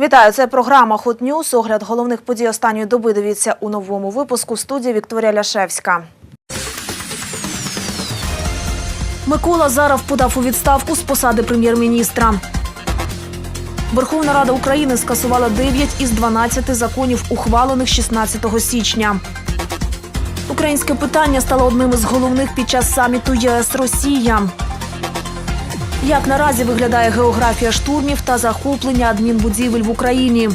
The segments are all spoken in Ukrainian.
Вітаю, це програма Hot News. Огляд головних подій останньої доби дивіться у новому випуску. В студії Вікторія Ляшевська. Микола Зарав подав у відставку з посади прем'єр-міністра. Верховна Рада України скасувала 9 із 12 законів, ухвалених 16 січня. Українське питання стало одним із головних під час саміту ЄС Росія. Як наразі виглядає географія штурмів та захоплення адмінбудівель в Україні?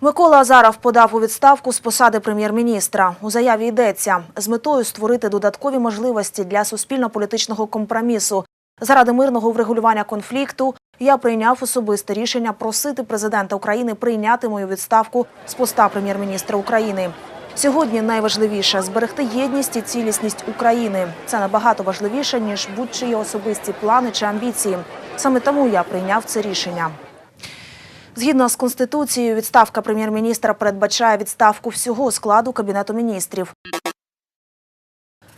Микола Азаров подав у відставку з посади прем'єр-міністра. У заяві йдеться з метою створити додаткові можливості для суспільно-політичного компромісу. Заради мирного врегулювання конфлікту я прийняв особисте рішення просити президента України прийняти мою відставку з поста прем'єр-міністра України. Сьогодні найважливіше зберегти єдність і цілісність України. Це набагато важливіше ніж будь-чиї особисті плани чи амбіції. Саме тому я прийняв це рішення. Згідно з конституцією, відставка прем'єр-міністра передбачає відставку всього складу кабінету міністрів.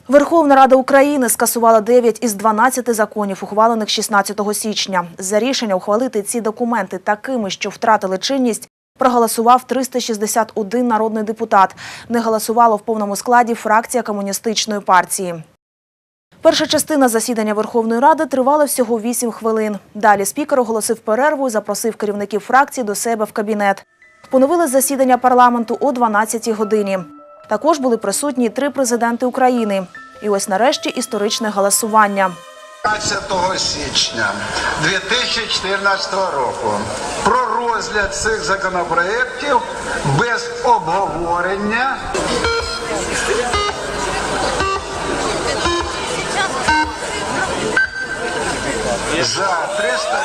Верховна Рада України скасувала 9 із 12 законів, ухвалених 16 січня. За рішення ухвалити ці документи такими, що втратили чинність, проголосував 361 народний депутат. Не голосувало в повному складі фракція комуністичної партії. Перша частина засідання Верховної Ради тривала всього 8 хвилин. Далі спікер оголосив перерву і запросив керівників фракцій до себе в кабінет. Поновили засідання парламенту о 12 годині. Також були присутні три президенти України. І ось нарешті історичне голосування. 15 січня 2014 року про розгляд цих законопроєктів без обговорення за 300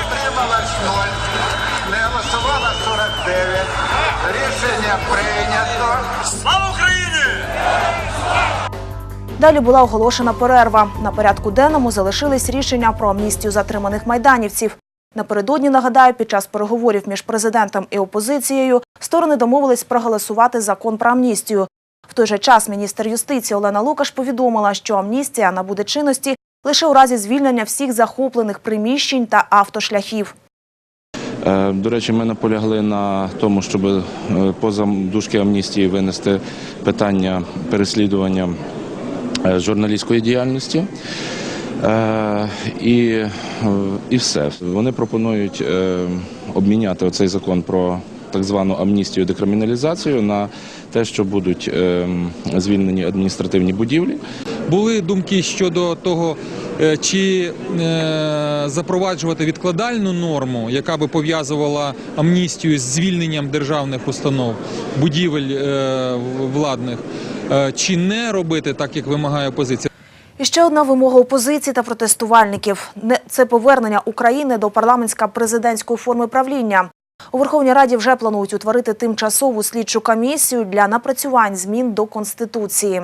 Утрималось 0, не голосувало 49. Рішення прийнято. Далі була оголошена перерва. На порядку денному залишились рішення про амністію затриманих майданівців. Напередодні, нагадаю, під час переговорів між президентом і опозицією сторони домовились проголосувати закон про амністію. В той же час міністр юстиції Олена Лукаш повідомила, що амністія набуде чинності лише у разі звільнення всіх захоплених приміщень та автошляхів. Е, До речі, ми наполягли на тому, щоб е, поза дужки амністії винести питання переслідування журналістської діяльності. Е, І, е, і все. Вони пропонують е, обміняти оцей закон про так звану амністію декриміналізацію на те, що будуть е, звільнені адміністративні будівлі. Були думки щодо того, е, чи е, запроваджувати відкладальну норму, яка би пов'язувала амністію з звільненням державних установ, будівель е, владних, е, чи не робити так, як вимагає опозиція. І ще одна вимога опозиції та протестувальників – це повернення України до парламентсько-президентської форми правління. У Верховній Раді вже планують утворити тимчасову слідчу комісію для напрацювань змін до Конституції.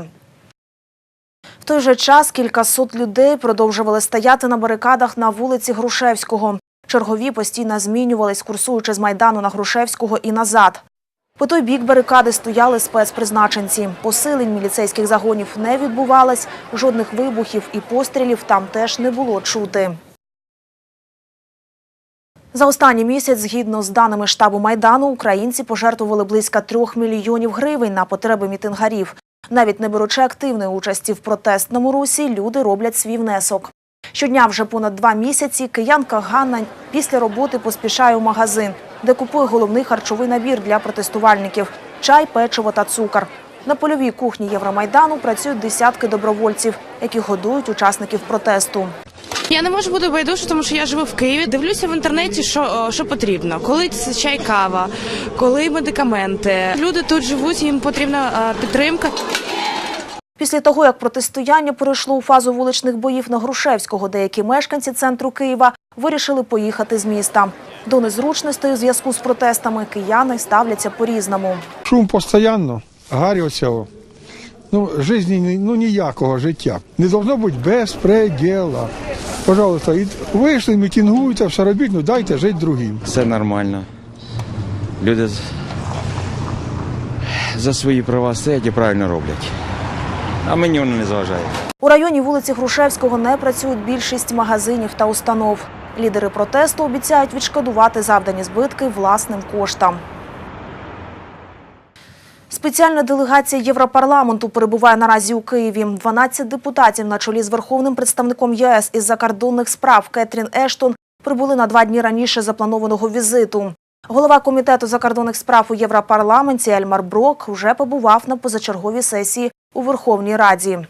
Той же час кількасот людей продовжували стояти на барикадах на вулиці Грушевського. Чергові постійно змінювались, курсуючи з Майдану на Грушевського і назад. По той бік барикади стояли спецпризначенці. Посилень міліцейських загонів не відбувалось, жодних вибухів і пострілів там теж не було чути. За останній місяць, згідно з даними штабу Майдану, українці пожертвували близько трьох мільйонів гривень на потреби мітингарів. Навіть не беручи активної участі в протестному русі, люди роблять свій внесок. Щодня вже понад два місяці киянка Ганна після роботи поспішає у магазин, де купує головний харчовий набір для протестувальників – чай, печиво та цукор. На польовій кухні Євромайдану працюють десятки добровольців, які годують учасників протесту. Я не можу бути байдуже, тому що я живу в Києві. Дивлюся в інтернеті, що, що потрібно. Коли це чай, кава, коли медикаменти. Люди тут живуть, їм потрібна підтримка. Після того, як протистояння перейшло у фазу вуличних боїв на Грушевського, деякі мешканці центру Києва вирішили поїхати з міста. До незручностей у зв'язку з протестами кияни ставляться по-різному. Шум постійно, гарі оцього. Ну, житті, ну, ніякого життя. Не должно бути безпреділа. Пожалуйста, і вийшли, мітингуйте, все робіть, ну дайте жити другим. Все нормально. Люди за свої права стоять і правильно роблять. А мені воно не заважає. У районі вулиці Грушевського не працюють більшість магазинів та установ. Лідери протесту обіцяють відшкодувати завдані збитки власним коштам. Спеціальна делегація Європарламенту перебуває наразі у Києві. 12 депутатів на чолі з верховним представником ЄС із закордонних справ Кетрін Ештон прибули на два дні раніше запланованого візиту. Голова комітету закордонних справ у Європарламенті Ельмар Брок вже побував на позачерговій сесії у Верховній Раді.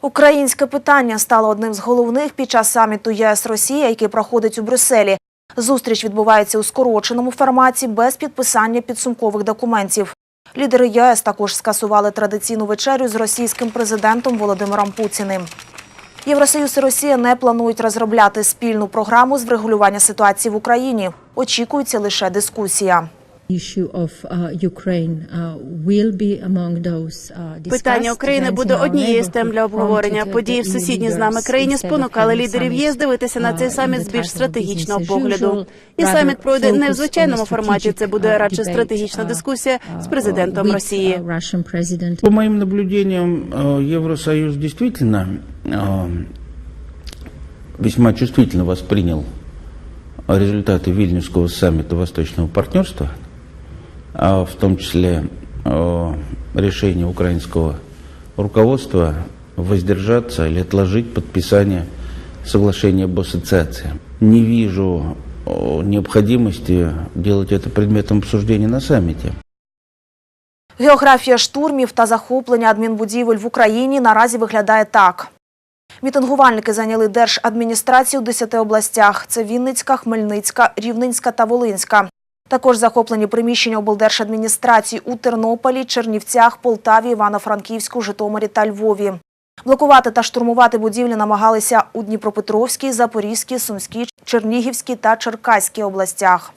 Українське питання стало одним з головних під час саміту ЄС Росія, який проходить у Брюсселі. Зустріч відбувається у скороченому форматі без підписання підсумкових документів. Лідери ЄС також скасували традиційну вечерю з російським президентом Володимиром Путіним. Євросоюз і Росія не планують розробляти спільну програму з врегулювання ситуації в Україні. Очікується лише дискусія. issue of uh, Ukraine uh, will be among those uh, discussed. Питання України Events буде in our однією з тем для neighborhood обговорення. prompted the Події в EU сусідній з нами leaders країні instead of спонукали having лідерів ЄС summits, дивитися на цей uh, саміт in з the більш type of стратегічного business as погляду. usual, І rather саміт пройде не в focus звичайному on a форматі. Це буде strategic, uh, радше debate, стратегічна uh, дискусія з uh, президентом with, Росії. uh, Russian president. По моим наблюдениям, э, Евросоюз действительно э, весьма чувствительно воспринял результаты Вильнюсского саммита Восточного партнерства, а в том числе э, решение украинского руководства воздержаться или отложить подписание соглашения об ассоциации. Не вижу э, необходимости делать это предметом обсуждения на саммите. Географія штурмів та захоплення адмінбудівель в Україні наразі виглядає так. Мітингувальники зайняли держадміністрацію у 10 областях. Це Вінницька, Хмельницька, Рівненська та Волинська. Також захоплені приміщення облдержадміністрації у Тернополі, Чернівцях, Полтаві, Івано-Франківську, Житомирі та Львові. Блокувати та штурмувати будівлі намагалися у Дніпропетровській, Запорізькій, Сумській, Чернігівській та Черкаській областях.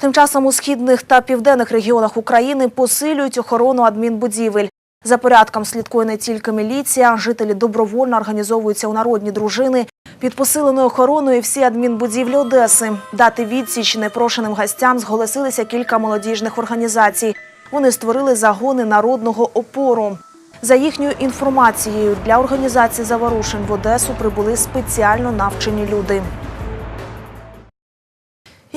Тим часом у східних та південних регіонах України посилюють охорону адмінбудівель. За порядком слідкує не тільки міліція, жителі добровольно організовуються у народні дружини. Під посиленою охороною всі адмінбудівлі Одеси. Дати відсіч непрошеним гостям зголосилися кілька молодіжних організацій. Вони створили загони народного опору. За їхньою інформацією, для організації заворушень в Одесу прибули спеціально навчені люди.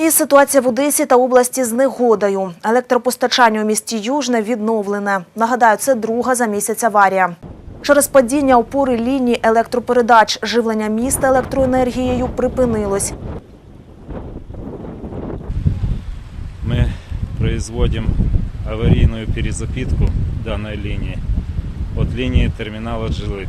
І ситуація в Одесі та області з негодою. Електропостачання у місті Южне відновлене. Нагадаю, це друга за місяць аварія. Через падіння опори лінії електропередач живлення міста електроенергією припинилось. Мы производим аварийную перезапитку данной линии от линии терминала «Жилык».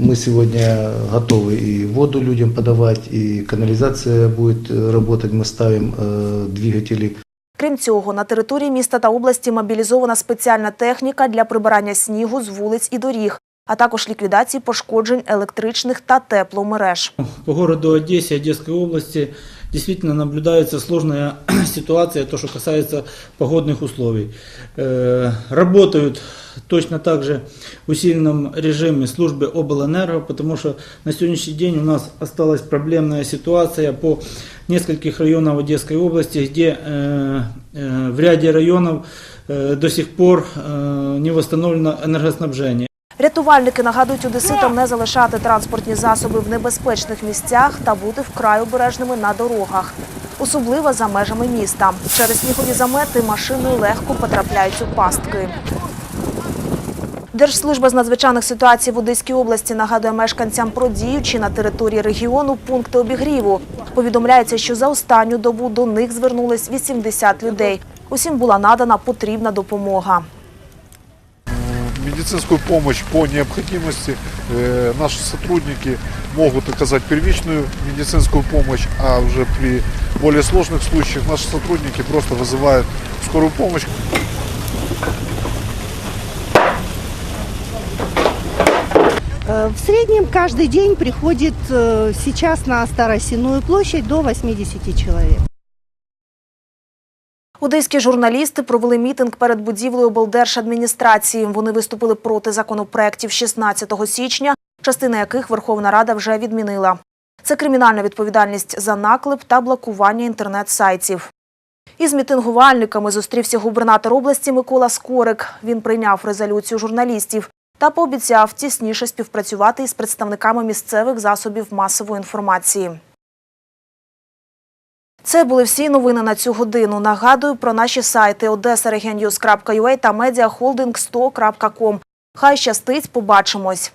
Мы сегодня готовы и воду людям подавать, и канализация будет э, работать. Мы ставим э, двигатели Крім цього, на території міста та області мобілізована спеціальна техніка для прибирання снігу з вулиць і доріг, а також ліквідації пошкоджень електричних та тепломереж. По городу Одессе, Одесской области действительно наблюдается сложная ситуация, то, что касается погодных условий. Э, Работают точно так же в усиленном режиме службы облэнерго, потому что на сегодняшний день у нас осталась проблемная ситуация по нескольких районах Одесской области, где э, э, в ряде районов э, до сих пор э, не восстановлено энергоснабжение. Рятувальники нагадують одеситам не залишати транспортні засоби в небезпечних місцях та бути вкрай обережними на дорогах, особливо за межами міста. Через снігові замети машини легко потрапляють у пастки. Держслужба з надзвичайних ситуацій в Одеській області нагадує мешканцям про діючі на території регіону пункти обігріву. Повідомляється, що за останню добу до них звернулись 80 людей. Усім була надана потрібна допомога. Медицинскую помощь по необходимости. Э, Наши сотрудники могут оказать первичную медицинскую помощь, а уже при более сложных случаях наши сотрудники просто вызывают скорую помощь. Э, В среднем каждый день приходит э, сейчас на Старосиную площадь до 80 человек. Одеські журналісти провели мітинг перед будівлею облдержадміністрації. Вони виступили проти законопроєктів 16 січня, частина яких Верховна Рада вже відмінила. Це кримінальна відповідальність за наклеп та блокування інтернет-сайтів. Із мітингувальниками зустрівся губернатор області Микола Скорик. Він прийняв резолюцію журналістів та пообіцяв тісніше співпрацювати із представниками місцевих засобів масової інформації. Це були всі новини на цю годину. Нагадую про наші сайти odessaregionnews.ua та mediaholding100.com. Хай щастить, побачимось.